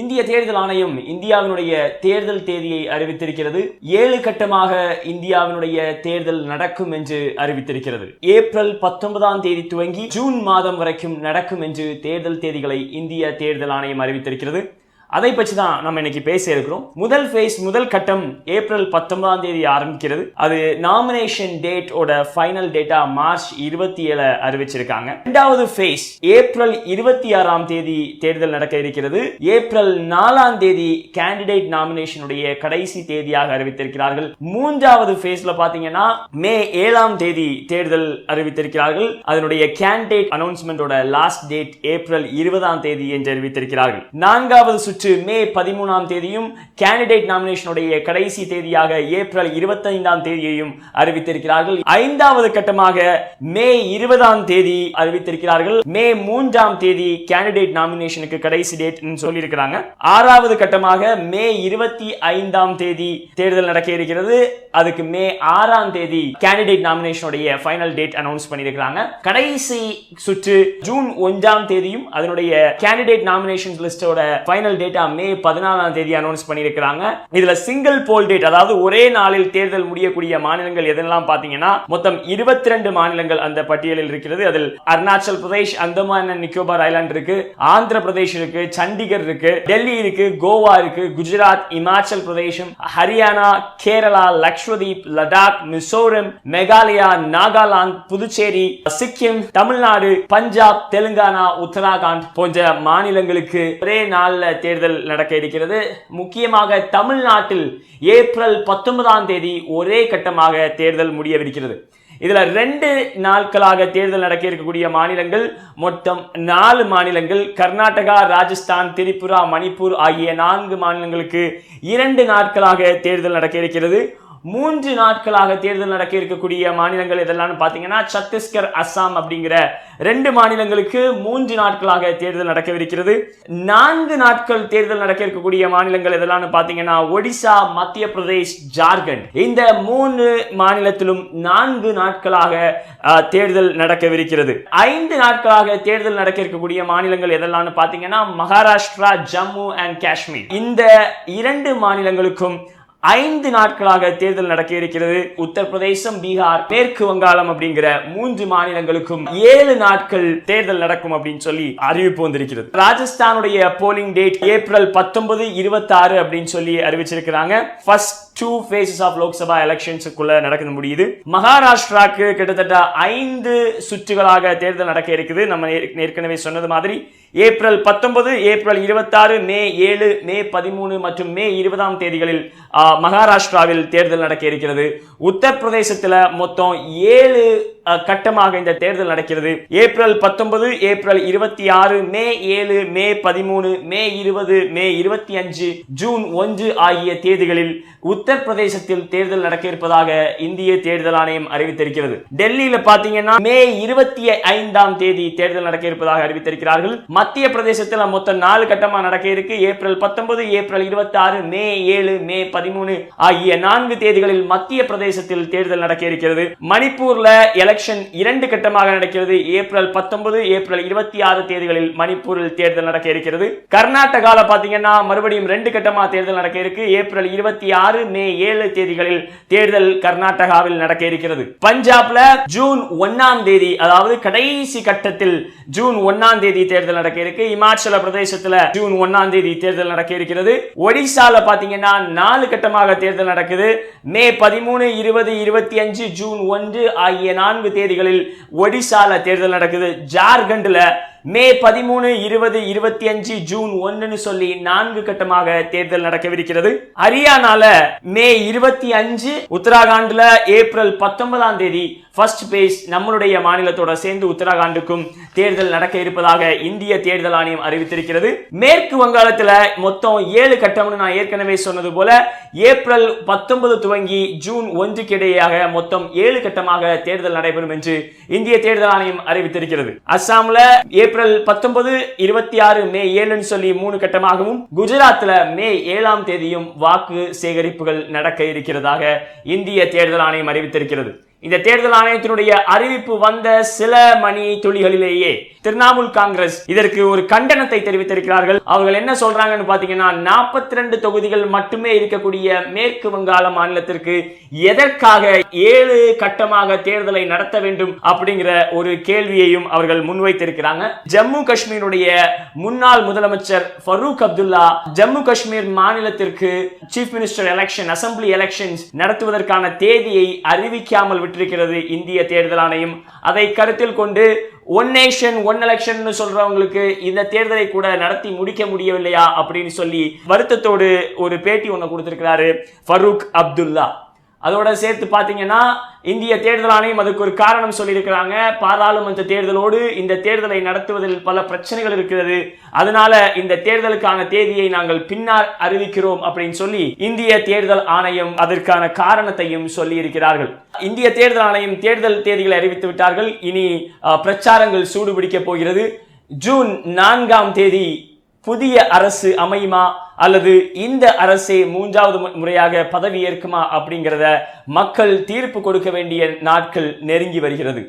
இந்திய தேர்தல் ஆணையம் இந்தியாவினுடைய தேர்தல் தேதியை அறிவித்திருக்கிறது. ஏழு கட்டமாக இந்தியாவினுடைய தேர்தல் நடக்கும் என்று அறிவித்திருக்கிறது. ஏப்ரல் பத்தொன்பதாம் தேதி துவங்கி ஜூன் மாதம் வரைக்கும் நடக்கும் என்று தேர்தல் தேதிகளை இந்திய தேர்தல் ஆணையம் அறிவித்திருக்கிறது. அதை பற்றி தான் நம்ம இன்னைக்கு பேச இருக்கிறோம். முதல் ஃபேஸ் முதல் கட்டம் ஏப்ரல் பத்தொன்பதாம் தேதி ஆரம்பிக்கிறது. அது நாமினேஷன் டேட்டோட ஃபைனல் டேட்டா மார்ச் இருபத்தி ஏழு அறிவிச்சிருக்காங்க. இரண்டாவது ஃபேஸ் ஏப்ரல் இருபத்தி ஆறாம் தேதி தேர்தல் நடக்க இருக்கிறது. ஏப்ரல் நாலாம் தேதி கேண்டிடேட் நாமினேஷனுடைய கடைசி தேதியாக அறிவித்திருக்கிறார்கள். மூன்றாவது ஃபேஸ்ல பாத்தீங்கன்னா மே ஏழாம் தேதி தேர்தல் அறிவித்திருக்கிறார்கள். அதனுடைய கேண்டிடேட் அனௌன்ஸ்மெண்டோட லாஸ்ட் டேட் ஏப்ரல் இருபதாம் தேதி என்று அறிவித்திருக்கிறார்கள். நான்காவது சுற்று மே பதிமூணாம் தேதியும் கேண்டிடேட் நாமினேஷனுடைய கடைசி தேதியாக ஏப்ரல் இருபத்தைந்தாம் தேதியையும் அறிவித்திருக்கிறார்கள். ஐந்தாவது கட்டமாக மே இருபதாம் தேதி அறிவித்திருக்கிறார்கள். மே மூன்றாம் தேதி கேண்டிடேட் நாமினேஷனுக்கு கடைசி டேட் சொல்லியிருக்கிறாங்க. ஆறாவது கட்டமாக மே இருபத்தி ஐந்தாம் தேதி தேர்தல் நடக்க இருக்கிறது. அதுக்கு மே ஆறாம் தேதி கேண்டிடேட் நாமினேஷனுடைய ஃபைனல் டேட் அனௌன்ஸ் பண்ணியிருக்கிறாங்க. கடைசி சுற்று ஜூன் ஒன்றாம் தேதியும் அதனுடைய கேண்டிடேட் நாமினேஷன் லிஸ்டோட ஃபைனல் டேட்டா மே பதினாலாம் தேதி அனௌன்ஸ் பண்ணியிருக்கிறாங்க. இதுல சிங்கிள் போல் டேட் அதாவது ஒரே நாளில் தேர்தல் முடியக்கூடிய மாநிலங்கள் எதெல்லாம் பாத்தீங்கன்னா மொத்தம் இருபத்தி ரெண்டு மாநிலங்கள் அந்த பட்டியலில் இருக்கிறது. அதில் அருணாச்சல் பிரதேஷ் அந்தமான் அண்ட் நிக்கோபார் ஐலாண்ட் இருக்கு ஆந்திர பிரதேஷ் இருக்கு சண்டிகர் இருக்கு டெல்லி இருக்கு கோவா இருக்கு குஜராத் இமாச்சல் பிரதேசம் ஹரியானா கேரளா லக்ஷ்வதீப் லடாக் மிசோரம் மேகாலயா நாகாலாந்து புதுச்சேரி சிக்கிம் தமிழ்நாடு பஞ்சாப் தெலுங்கானா உத்தராகண்ட் போன்ற மாநிலங்களுக்கு ஒரே நாள்ல தேர்தல் நடக்க இருக்கிறது. முக்கியமாக தமிழ்நாட்டில் ஏப்ரல் பத்தொன்பதாம் தேதி ஒரே கட்டமாக தேர்தல் முடியவிருக்கிறது. இதுல ரெண்டு நாட்களாக தேர்தல் நடக்க இருக்கக்கூடிய மாநிலங்கள் மொத்தம் நாலு மாநிலங்கள் கர்நாடகா ராஜஸ்தான் திரிபுரா மணிப்பூர் ஆகிய நான்கு மாநிலங்களுக்கு இரண்டு நாட்களாக தேர்தல் நடக்க இருக்கிறது. மூன்று நாட்களாக தேர்தல் நடக்க இருக்கக்கூடிய மாநிலங்கள் இதெல்லாம் பார்த்தீங்கன்னா சத்தீஸ்கர் அஸ்ஸாம் அப்படிங்கிற ரெண்டு மாநிலங்களுக்கு மூன்று நாட்களாக தேர்தல் நடக்கவிருக்கிறது. நான்கு நாட்கள் தேர்தல் நடக்க இருக்கக்கூடிய மாநிலங்கள் இதெல்லாம் பார்த்தீங்கன்னா ஒடிசா மத்திய பிரதேஷ் ஜார்க்கண்ட். இந்த மூணு மாநிலத்திலும் நான்கு நாட்களாக தேர்தல் நடக்கவிருக்கிறது. ஐந்து நாட்களாக தேர்தல் நடக்க இருக்கக்கூடிய மாநிலங்கள் எதெல்லாம் பார்த்தீங்கன்னா மகாராஷ்டிரா ஜம்மு அண்ட் காஷ்மீர். இந்த இரண்டு மாநிலங்களுக்கும் ஐந்து நாட்களாக தேர்தல் நடக்க இருக்கிறது உத்தரப்பிரதேசம் பீகார் மேற்கு வங்காளம் அப்படிங்கிற மூன்று மாநிலங்களுக்கும் ஏழு நாட்கள் தேர்தல் நடக்கும் அப்படின்னு சொல்லி அறிவிப்பு வந்திருக்கிறது. ராஜஸ்தானுடைய போலிங் டேட் ஏப்ரல் பத்தொன்பது இருபத்தி ஆறு அப்படின்னு சொல்லி அறிவிச்சிருக்கிறாங்க. First two phases of Lok Sabha எலெக்ஷன்ஸுக்குள்ள நடக்க முடியுது. மகாராஷ்டிராக்கு கிட்டத்தட்ட ஐந்து சுற்றுகளாக தேர்தல் நடக்க இருக்குது. நம்ம ஏற்கனவே சொன்னது மாதிரி ஏப்ரல் பத்தொன்பது ஏப்ரல் இருபத்தாறு மே ஏழு மே பதிமூணு மற்றும் மே இருபதாம் தேதிகளில் மகாராஷ்டிராவில் தேர்தல் நடக்க இருக்கிறது. உத்தரப்பிரதேசத்தில் மொத்தம் ஏழு கட்டமாக இந்த தேர்தல் நடக்கிறது. ஏப்ரல் பத்தொன்பது ஏப்ரல் இருபத்தி ஆறு மே ஏழு மே பதிமூணு மே இருபது மே இருபத்தி அஞ்சு ஜூன் ஒன்று ஆகிய தேதிகளில் உத்தரப்பிரதேசத்தில் தேர்தல் நடக்க இருப்பதாக இந்திய தேர்தல் ஆணையம் அறிவித்திருக்கிறது. டெல்லியில பாத்தீங்கன்னா மே இருபத்தி ஐந்தாம் தேதி தேர்தல் நடக்க இருப்பதாக அறிவித்திருக்கிறார்கள். மத்திய பிரதேசத்தில் மொத்தம் நாலு கட்டமா நடக்க இருக்கு. ஏப்ரல் பத்தொன்பது ஏப்ரல் இருபத்தி ஆறு மே ஏழு மே பதிமூணு ஆகிய நான்கு தேதிகளில் மத்திய பிரதேசத்தில் தேர்தல் நடக்க இருக்கிறது. மணிப்பூர்ல எலெக்ஷன் எலெக்ஷன் இரண்டு கட்டமாக நடக்கிறது. ஏப்ரல் பத்தொன்பது ஏப்ரல் இருபத்தி ஆறு தேதிகளில் மணிப்பூரில் தேர்தல் நடக்க இருக்கிறது. கர்நாடகாவில் பார்த்தீங்கன்னா மறுபடியும் ரெண்டு கட்டமாக தேர்தல் நடக்க இருக்கு. ஏப்ரல் இருபத்தி ஆறு மே ஏழு தேதிகளில் தேர்தல் கர்நாடகாவில் நடக்க இருக்கிறது. பஞ்சாப்ல ஜூன் ஒன்னாம் தேதி அதாவது கடைசி கட்டத்தில் ஜூன் ஒன்னாம் தேதி தேர்தல் நடக்க இருக்கு. இமாச்சல பிரதேசத்துல ஜூன் ஒன்னாம் தேதி தேர்தல் நடக்க இருக்கிறது. ஒடிசால பாத்தீங்கன்னா நாலு கட்டமாக தேர்தல் நடக்குது. மே பதிமூணு இருபது இருபத்தி அஞ்சு ஜூன் ஒன்று ஆகிய நான்கு தேதிகளில் ஒடிசால தேர்தல் நடக்குது. ஜார்க்கண்ட்ல மே பதிமூணு இருபது இருபத்தி அஞ்சு ஜூன் ஒன்னுன்னு சொல்லி நான்கு கட்டமாக தேர்தல் நடக்கவிருக்கிறது. ஹரியானால மே இருபத்தி அஞ்சு உத்தராகண்ட்ல ஏப்ரல் பத்தொன்பதாம் தேதி ஃபர்ஸ்ட் பேஸ் நம்மளுடைய மாநிலத்தோட சேர்ந்து உத்தராகண்டுக்கும் தேர்தல் நடக்க இருப்பதாக இந்திய தேர்தல் ஆணையம் அறிவித்திருக்கிறது. மேற்கு வங்காளத்துல மொத்தம் ஏழு கட்டம்னு நான் ஏற்கனவே சொன்னது போல ஏப்ரல் பத்தொன்பது துவங்கி ஜூன் ஒன்றுக்கு இடையாக மொத்தம் ஏழு கட்டமாக தேர்தல் நடைபெறும் என்று இந்திய தேர்தல் ஆணையம் அறிவித்திருக்கிறது. அஸ்ஸாம்ல ஏப்ரல் பத்தொன்பது இருபத்தி ஆறு மே ஏழுன்னு சொல்லி மூணு கட்டமாகவும் குஜராத்ல மே ஏழாம் தேதியும் வாக்கு சேகரிப்புகள் நடக்க இருக்கிறதாக இந்திய தேர்தல் ஆணையம் அறிவித்திருக்கிறது. இந்த தேர்தல் ஆணையத்தினுடைய அறிவிப்பு வந்த சில மணி துளிகளிலேயே திரிணாமுல் காங்கிரஸ் இதற்கு ஒரு கண்டனத்தை தெரிவித்திருக்கிறார்கள். அவர்கள் என்ன சொல்றாங்கன்னு பாத்தீங்கன்னா நாற்பத்தி ரெண்டு தொகுதிகள் மட்டுமே இருக்கக்கூடிய மேற்கு வங்காள மாநிலத்திற்கு எதற்காக ஏழு கட்டமாக தேர்தலை நடத்த வேண்டும் அப்படிங்கிற ஒரு கேள்வியையும் அவர்கள் முன்வைத்திருக்கிறாங்க. ஜம்மு காஷ்மீருடைய முன்னாள் முதலமைச்சர் ஃபரூக் அப்துல்லா ஜம்மு காஷ்மீர் மாநிலத்திற்கு chief minister election assembly election நடத்துவதற்கான தேதியை அறிவிக்காமல் விட்டிருக்கிறது இந்திய தேர்தல் ஆணையம். அதை கருத்தில் கொண்டு ஒன் நேஷன் ஒன் எலெக்ஷன் சொல்றவங்களுக்கு இந்த தேர்தலை கூட நடத்தி முடிக்க முடியவில்லையா அப்படின்னு சொல்லி வருத்தத்தோடு ஒரு பேட்டி ஒன்று கொடுத்திருக்கிறாரு. ஃபரூக் அப்துல்லா. அதோட சேர்த்து பார்த்தீங்கன்னா இந்திய தேர்தல் ஆணையம் அதுக்கு ஒரு காரணம் சொல்லியிருக்கிறாங்க. பாராளுமன்ற தேர்தலோடு இந்த தேர்தலை நடத்துவதில் பல பிரச்சனைகள் இருக்கிறது. அதனால இந்த தேர்தலுக்கான தேதியை நாங்கள் பின்னால் அறிவிக்கிறோம் அப்படின்னு சொல்லி இந்திய தேர்தல் ஆணையம் அதற்கான காரணத்தையும் சொல்லி இருக்கிறார்கள் இந்திய தேர்தல் ஆணையம் தேர்தல் தேதிகளை அறிவித்து விட்டார்கள். இனி பிரச்சாரங்கள் சூடுபிடிக்க போகிறது. ஜூன் நான்காம் தேதி புதிய அரசு அமையுமா? அல்லது இந்த அரசே மூன்றாவது முறையாக பதவி ஏற்குமா அப்படிங்கிறத மக்கள் தீர்ப்பு கொடுக்க வேண்டிய நாட்கள் நெருங்கி வருகிறது.